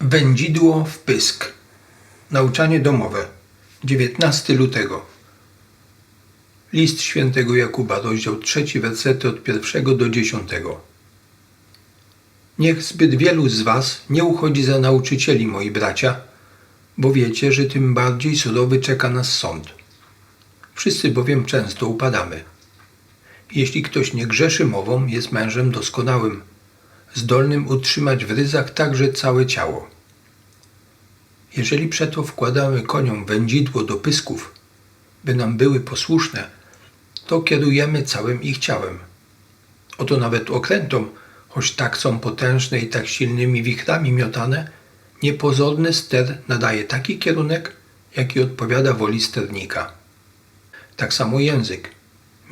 Wędzidło w pysk. Nauczanie domowe. 19 lutego. List świętego Jakuba, rozdział 3, wersety od 1 do 10. Niech zbyt wielu z was nie uchodzi za nauczycieli, moi bracia, bo wiecie, że tym bardziej surowy czeka nas sąd. Wszyscy bowiem często upadamy. Jeśli ktoś nie grzeszy mową, jest mężem doskonałym, zdolnym utrzymać w ryzach także całe ciało. Jeżeli przeto wkładamy koniom wędzidło do pysków, by nam były posłuszne, to kierujemy całym ich ciałem. Oto nawet okrętom, choć tak są potężne i tak silnymi wichrami miotane, niepozorny ster nadaje taki kierunek, jaki odpowiada woli sternika. Tak samo język,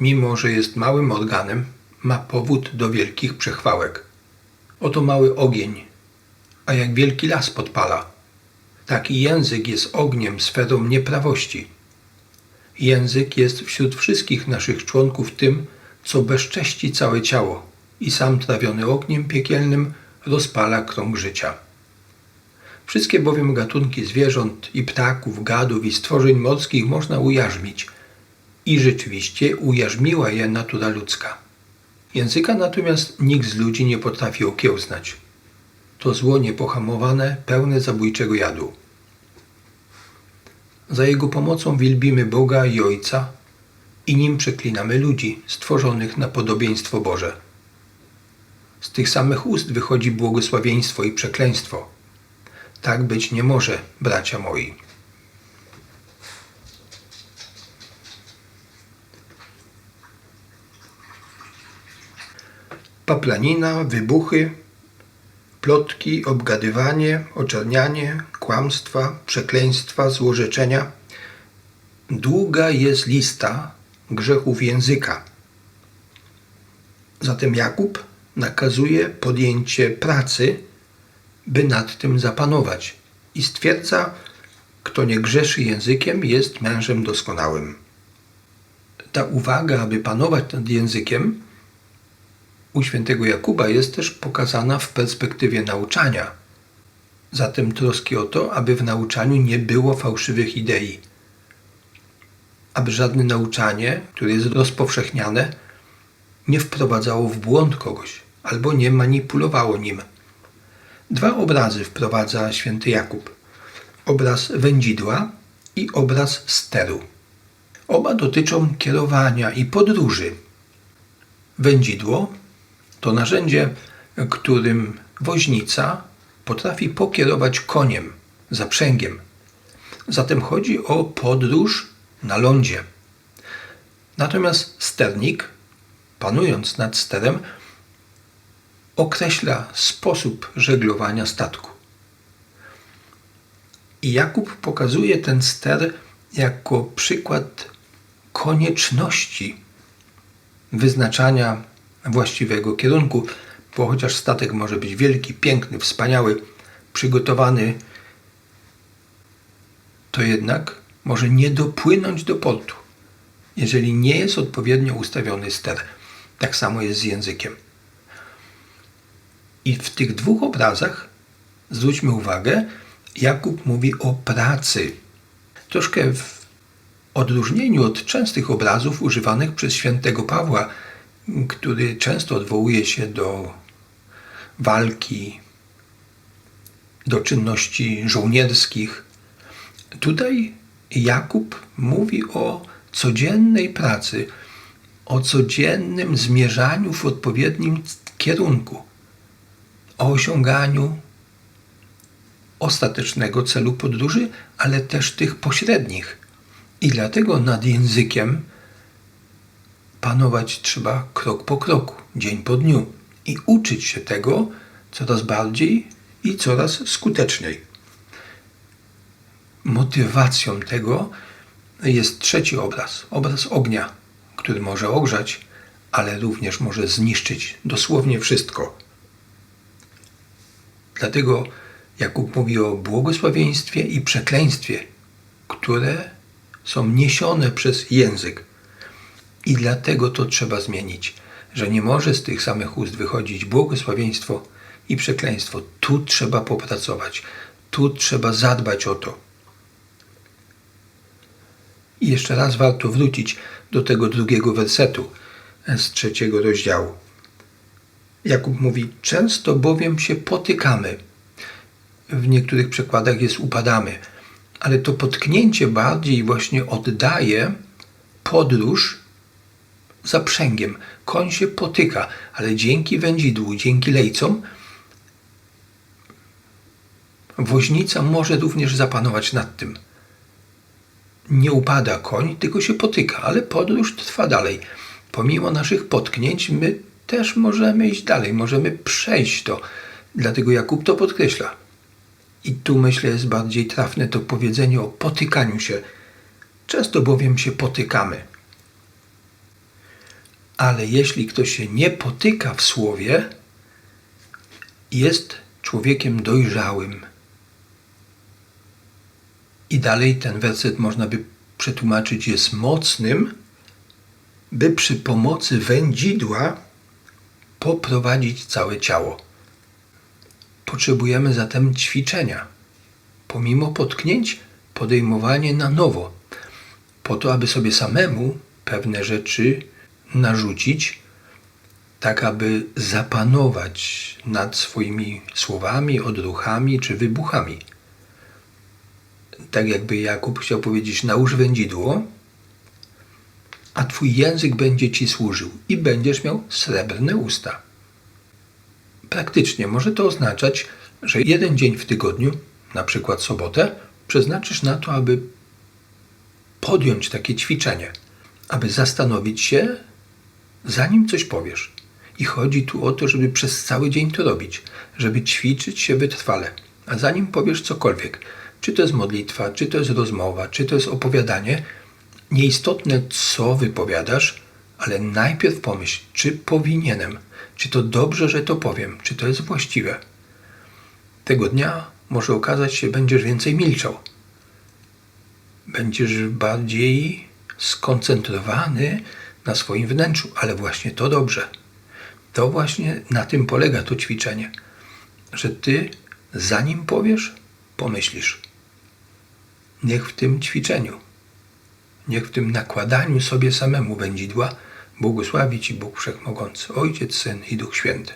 mimo że jest małym organem, ma powód do wielkich przechwałek. Oto mały ogień, a jak wielki las podpala. Taki język jest ogniem, sferą nieprawości. Język jest wśród wszystkich naszych członków tym, co bezcześci całe ciało i sam trawiony ogniem piekielnym rozpala krąg życia. Wszystkie bowiem gatunki zwierząt i ptaków, gadów i stworzeń morskich można ujarzmić i rzeczywiście ujarzmiła je natura ludzka. Języka natomiast nikt z ludzi nie potrafi okiełznać. To zło niepohamowane, pełne zabójczego jadu. Za Jego pomocą wielbimy Boga i Ojca i nim przeklinamy ludzi stworzonych na podobieństwo Boże. Z tych samych ust wychodzi błogosławieństwo i przekleństwo. Tak być nie może, bracia moi. Paplanina, wybuchy, plotki, obgadywanie, oczernianie, kłamstwa, przekleństwa, złorzeczenia. Długa jest lista grzechów języka. Zatem Jakub nakazuje podjęcie pracy, by nad tym zapanować i stwierdza, kto nie grzeszy językiem, jest mężem doskonałym. Ta uwaga, aby panować nad językiem, u świętego Jakuba jest też pokazana w perspektywie nauczania. Zatem troski o to, aby w nauczaniu nie było fałszywych idei. Aby żadne nauczanie, które jest rozpowszechniane, nie wprowadzało w błąd kogoś albo nie manipulowało nim. Dwa obrazy wprowadza święty Jakub: obraz wędzidła i obraz steru. Oba dotyczą kierowania i podróży. Wędzidło to narzędzie, którym woźnica potrafi pokierować koniem, zaprzęgiem. Zatem chodzi o podróż na lądzie. Natomiast sternik, panując nad sterem, określa sposób żeglowania statku. I Jakub pokazuje ten ster jako przykład konieczności wyznaczania właściwego kierunku, bo chociaż statek może być wielki, piękny, wspaniały, przygotowany, to jednak może nie dopłynąć do portu, jeżeli nie jest odpowiednio ustawiony ster. Tak samo jest z językiem. I w tych dwóch obrazach zwróćmy uwagę, Jakub mówi o pracy. Troszkę w odróżnieniu od częstych obrazów używanych przez świętego Pawła, który często odwołuje się do walki, do czynności żołnierskich. Tutaj Jakub mówi o codziennej pracy, o codziennym zmierzaniu w odpowiednim kierunku, o osiąganiu ostatecznego celu podróży, ale też tych pośrednich. I dlatego nad językiem panować trzeba krok po kroku, dzień po dniu i uczyć się tego coraz bardziej i coraz skuteczniej. Motywacją tego jest trzeci obraz obraz ognia, który może ogrzać, ale również może zniszczyć dosłownie wszystko. Dlatego Jakub mówi o błogosławieństwie i przekleństwie, które są niesione przez język. I dlatego to trzeba zmienić, że nie może z tych samych ust wychodzić błogosławieństwo i przekleństwo. Tu trzeba popracować, tu trzeba zadbać o to. I jeszcze raz warto wrócić do tego drugiego wersetu z trzeciego rozdziału. Jakub mówi: Często bowiem się potykamy. W niektórych przekładach jest upadamy, ale to potknięcie bardziej właśnie oddaje podróż zaprzęgiem. Koń się potyka, ale dzięki wędzidłu, dzięki lejcom, woźnica może również zapanować nad tym. Nie upada koń, tylko się potyka, ale podróż trwa dalej. Pomimo naszych potknięć, my też możemy iść dalej, możemy przejść to. Dlatego Jakub to podkreśla. I tu myślę jest bardziej trafne to powiedzenie o potykaniu się. Często bowiem się potykamy. Ale jeśli ktoś się nie potyka w słowie, jest człowiekiem dojrzałym. I dalej ten werset można by przetłumaczyć jest mocnym, by przy pomocy wędzidła poprowadzić całe ciało. Potrzebujemy zatem ćwiczenia. Pomimo potknięć, podejmowanie na nowo, po to, aby sobie samemu pewne rzeczy narzucić, tak aby zapanować nad swoimi słowami, odruchami czy wybuchami. Tak jakby Jakub chciał powiedzieć: nałóż wędzidło, a twój język będzie ci służył i będziesz miał srebrne usta. Praktycznie może to oznaczać, że jeden dzień w tygodniu, na przykład sobotę, przeznaczysz na to, aby podjąć takie ćwiczenie, aby zastanowić się, zanim coś powiesz. I chodzi tu o to, żeby przez cały dzień to robić, żeby ćwiczyć się wytrwale. A zanim powiesz cokolwiek, czy to jest modlitwa, czy to jest rozmowa, czy to jest opowiadanie, nieistotne co wypowiadasz, ale najpierw pomyśl, czy powinienem, czy to dobrze, że to powiem, czy to jest właściwe. Tego dnia może okazać się, będziesz więcej milczał. Będziesz bardziej skoncentrowany na swoim wnętrzu, ale właśnie to dobrze. To właśnie na tym polega to ćwiczenie, że ty zanim powiesz, pomyślisz. Niech w tym ćwiczeniu, niech w tym nakładaniu sobie samemu wędzidła błogosławi Ci Bóg Wszechmogący, Ojciec, Syn i Duch Święty.